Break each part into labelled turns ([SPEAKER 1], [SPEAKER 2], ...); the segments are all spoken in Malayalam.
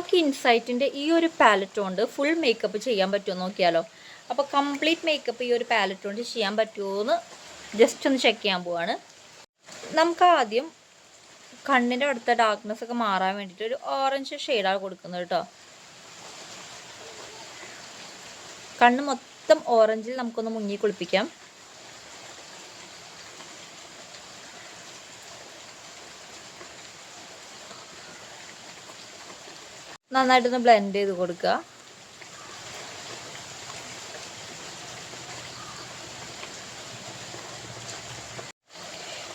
[SPEAKER 1] നമുക്ക് ഇൻസൈറ്റിന്റെ ഈ ഒരു പാലറ്റ് കൊണ്ട് ഫുൾ മേക്കപ്പ് ചെയ്യാൻ പറ്റുമോ നോക്കിയാലോ? അപ്പോൾ കംപ്ലീറ്റ് മേക്കപ്പ് ഈ ഒരു പാലറ്റ് കൊണ്ട് ചെയ്യാൻ പറ്റുമോ എന്ന് ജസ്റ്റ് ഒന്ന് ചെക്ക് ചെയ്യാൻ പോവാണ്. നമുക്ക് ആദ്യം കണ്ണിന്റെ അടുത്ത ഡാർക്ക്നെസ് ഒക്കെ മാറാൻ വേണ്ടിയിട്ട് ഒരു ഓറഞ്ച് ഷെയ്ഡാണ് കൊടുക്കുന്നത് കേട്ടോ കണ്ണ് മൊത്തം ഓറഞ്ചിൽ നമുക്കൊന്ന് മുങ്ങി കുളിപ്പിക്കാം. നന്നായിട്ടൊന്ന് ബ്ലെൻഡ് ചെയ്ത് കൊടുക്കുക.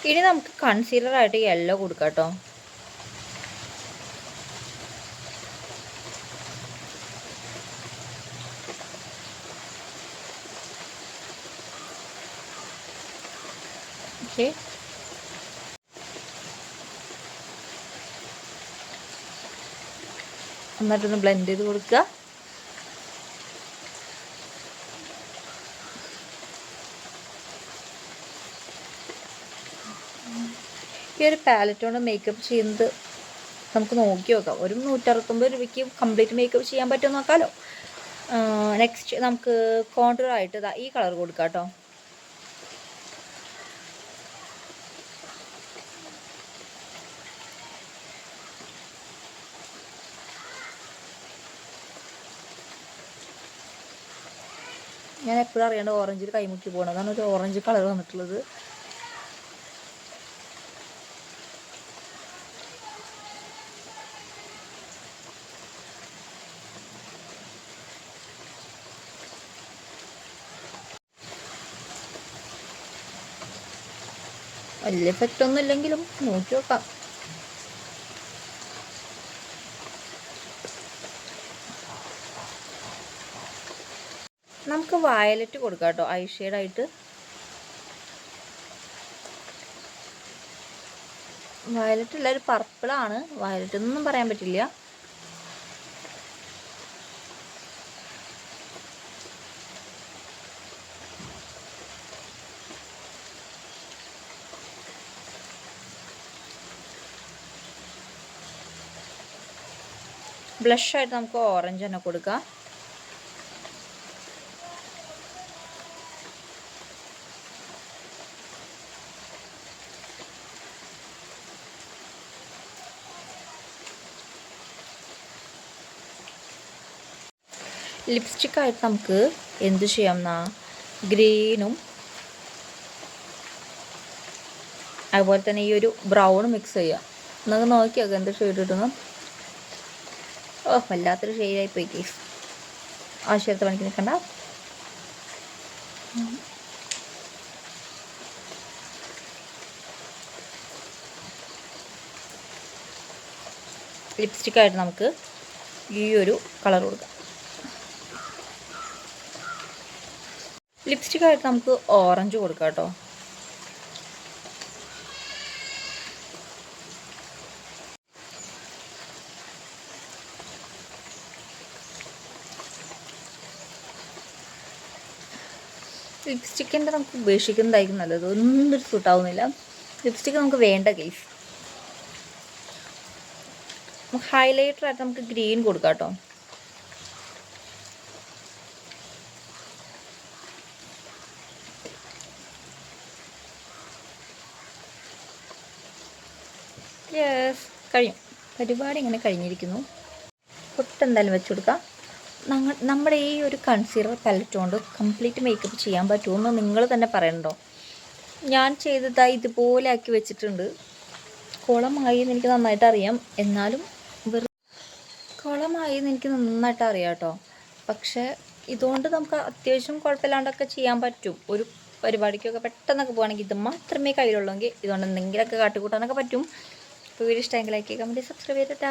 [SPEAKER 1] ഇനി നമുക്ക് കൺസീലർ ആയിട്ട് യെല്ലോ കൊടുക്കാം കേട്ടോ ഓക്കെ നന്നായിട്ടൊന്ന് ബ്ലെൻഡ് ചെയ്ത് കൊടുക്കുക. ഈ ഒരു പാലറ്റ് കൊണ്ട് മേക്കപ്പ് ചെയ്യുന്നത് നമുക്ക് നോക്കി നോക്കാം. ഒരു നൂറ്ററുപത്തൊമ്പത് രൂപയ്ക്ക് കംപ്ലീറ്റ് മേക്കപ്പ് ചെയ്യാൻ പറ്റുമോ നോക്കാമല്ലോ നെക്സ്റ്റ് നമുക്ക് കോണ്ടൂർ ആയിട്ട് ഈ കളർ കൊടുക്കാം കേട്ടോ ഞാൻ എപ്പോഴും അറിയാണ്ട് ഓറഞ്ചിൽ കൈമുക്കി പോകണം അതാണ് ഒരു ഓറഞ്ച് കളർ വന്നിട്ടുള്ളത്. വലിയ എഫക്റ്റ് ഒന്നും ഇല്ലെങ്കിലും നോക്കി നോക്കാം. നമുക്ക് വയലറ്റ് കൊടുക്കാം കേട്ടോ ഐ ഷെയ്ഡായിട്ട് വയലറ്റ് അല്ല ഒരു പർപ്പിളാണ് വയലറ്റ് എന്നൊന്നും പറയാൻ പറ്റില്ല. ബ്ലഷായിട്ട് നമുക്ക് ഓറഞ്ച് തന്നെ കൊടുക്കാം. ലിപ്സ്റ്റിക്കായിട്ട് നമുക്ക് എന്ത് ചെയ്യാം എന്നാ ഗ്രീനും അതുപോലെ തന്നെ ഈ ഒരു ബ്രൗണും മിക്സ് ചെയ്യാം. നമുക്ക് നോക്കിയോ എന്ത് ഷെയ്ഡ് കിട്ടുന്നു ഓ വല്ലാത്തൊരു ഷെയ്ഡായി പോയി കേസ് ആവശ്യത്തെ പണിക്ക് നിൽക്കണ്ട. ലിപ്സ്റ്റിക്കായിട്ട് നമുക്ക് ഈ ഒരു കളർ കൊടുക്കാം. ലിപ്സ്റ്റിക്കായിട്ട് നമുക്ക് ഓറഞ്ച് കൊടുക്കാം കേട്ടോ. ലിപ്സ്റ്റിക്കിന്റെ നമുക്ക് ഉപേക്ഷിക്കുന്നതായിരിക്കും നല്ലത്. ഒന്നും സൂട്ടാവുന്നില്ല ലിപ്സ്റ്റിക്ക് നമുക്ക് വേണ്ട കേസ് ആയിട്ട് നമുക്ക് ഗ്രീൻ കൊടുക്കാം കേട്ടോ. യെസ് കഴിയും. പരിപാടി ഇങ്ങനെ കഴിഞ്ഞിരിക്കുന്നു. പൊട്ടെന്തായാലും വെച്ച് കൊടുക്കാം. നമ്മുടെ ഈ ഒരു കൺസീലർ പാലറ്റ് കൊണ്ട് കംപ്ലീറ്റ് മേക്കപ്പ് ചെയ്യാൻ പറ്റുമെന്ന് നിങ്ങൾ തന്നെ പറയണ്ടോ ഞാൻ ചെയ്തതായി ഇതുപോലെ ആക്കി വെച്ചിട്ടുണ്ട്. കുളമായി എന്ന് എനിക്ക് നന്നായിട്ട് അറിയാം. എന്നാലും വെറു കുളമായി എന്ന് എനിക്ക് നന്നായിട്ട് അറിയാം കേട്ടോ. പക്ഷേ ഇതുകൊണ്ട് നമുക്ക് അത്യാവശ്യം കുഴപ്പമില്ലാണ്ടൊക്കെ ചെയ്യാൻ പറ്റും. ഒരു പരിപാടിക്കൊക്കെ പെട്ടെന്നൊക്കെ പോകുകയാണെങ്കിൽ ഇത് മാത്രമേ കയ്യിലുള്ളൂ എങ്കിൽ ഇതുകൊണ്ട് എന്തെങ്കിലുമൊക്കെ കാട്ടിക്കൂട്ടാനൊക്കെ പറ്റും. അപ്പോൾ വീഡിയോ ഇഷ്ടമെങ്കിൽ ലൈക്ക് കമന്റ് സബ്സ്ക്രൈബ് ചെയ്തിട്ടാ.